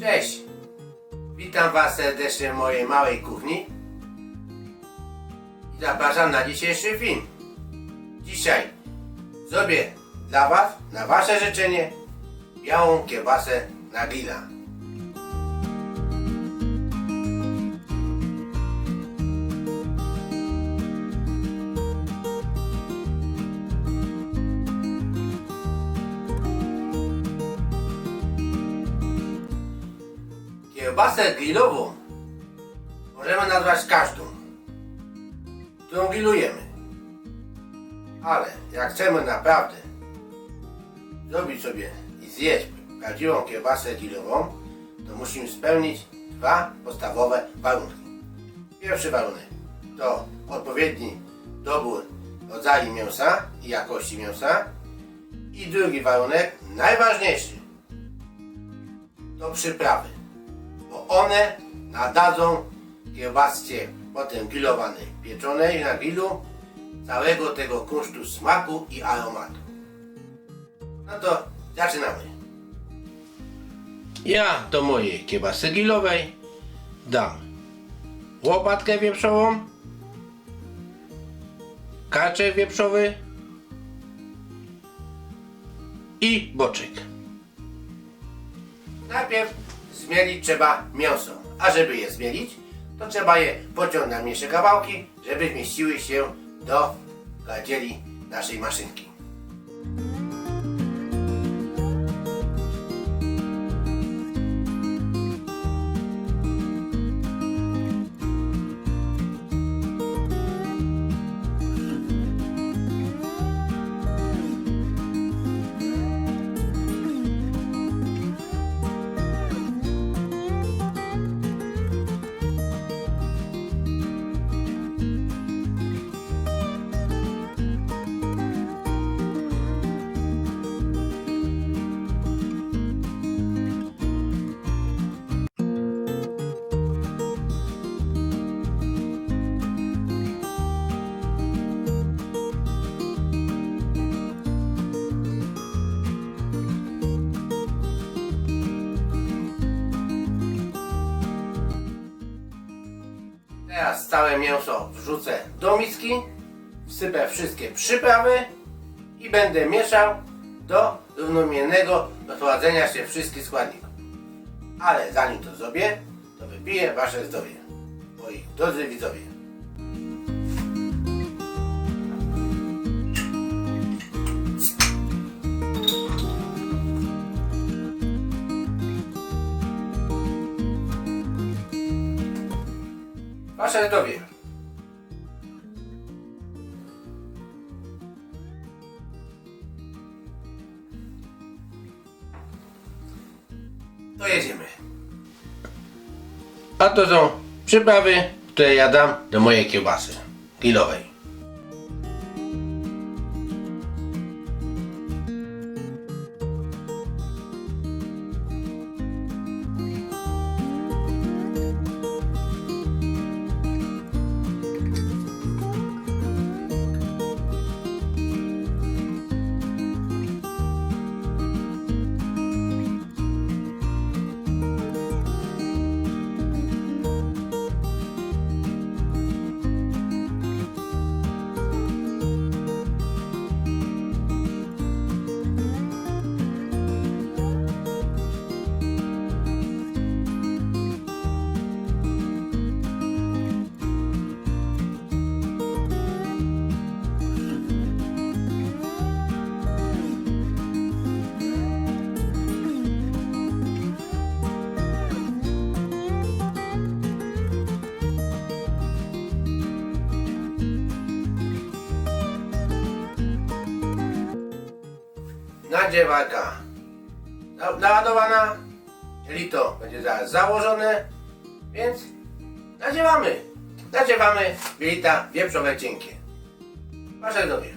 Cześć! Witam Was serdecznie w mojej małej kuchni i zapraszam na dzisiejszy film. Dzisiaj zrobię dla Was, na Wasze życzenie, białą kiełbasę na grilla. Kiełbasę grillową możemy nazwać każdą, którą grillujemy. Ale jak chcemy naprawdę zrobić sobie i zjeść prawdziwą kiełbasę grillową, to musimy spełnić dwa podstawowe warunki. Pierwszy warunek to odpowiedni dobór rodzaju mięsa i jakości mięsa. I drugi warunek, najważniejszy, to przyprawy bo one nadadzą kiełbasce potem grillowanej, pieczonej na grillu całego tego kunsztu smaku i aromatu. No to zaczynamy. Ja do mojej kiełbasy grillowej dam łopatkę wieprzową, kaczek wieprzowy i boczek. Najpierw zmielić trzeba mięso, a żeby je zmielić, to trzeba je pociąć na mniejsze kawałki, żeby zmieściły się do gadzieli naszej maszynki. Teraz całe mięso wrzucę do miski, wsypę wszystkie przyprawy i będę mieszał do równomiernego doprowadzenia się wszystkich składników. Ale zanim to zrobię, to wypiję Wasze zdrowie, moi drodzy widzowie. Wasze zdrowie. To jedziemy. A to są przyprawy, które ja dam do mojej kiełbasy grillowej. Nadziewarka na- naładowana, czyli to będzie zaraz założone, więc nadziewamy. Nadziewamy wielita wieprzowe cienkie. Wasze zdrowie.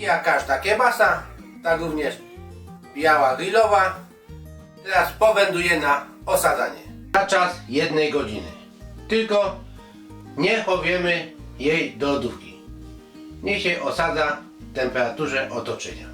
Jak każda kiebasa, tak również biała grillowa teraz powęduje na osadzanie. Na czas jednej godziny. Tylko nie chowiemy jej do lodówki. Niech się osadza w temperaturze otoczenia.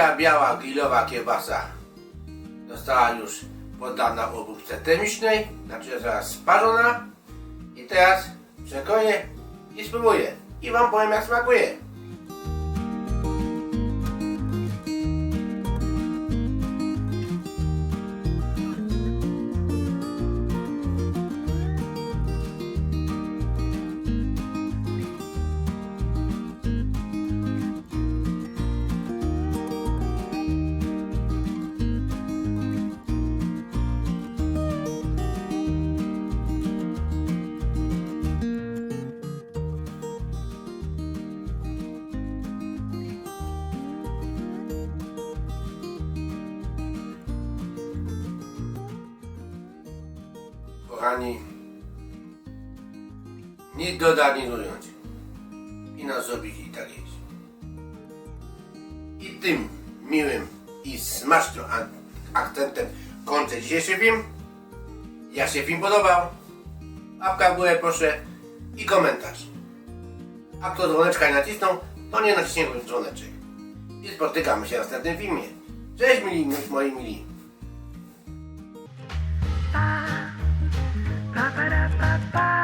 Moja biała grillowa kiebasa została już poddana obróbce termicznej, znaczy zaraz sparzona i teraz przekroję i spróbuję i wam powiem jak smakuje. Kochani, nic dodać, nic ująć. I nas zrobić i tak jeść. I tym miłym i smacznym ak- akcentem kończę dzisiejszy film. Jak się film podobał, łapka w górę proszę i komentarz. A kto dzwoneczka nie nacisnął, to nie naciśnie dzwoneczek. I spotykamy się w następnym filmie. Cześć mili, moi mili. Ba-ba-da-ba-ba.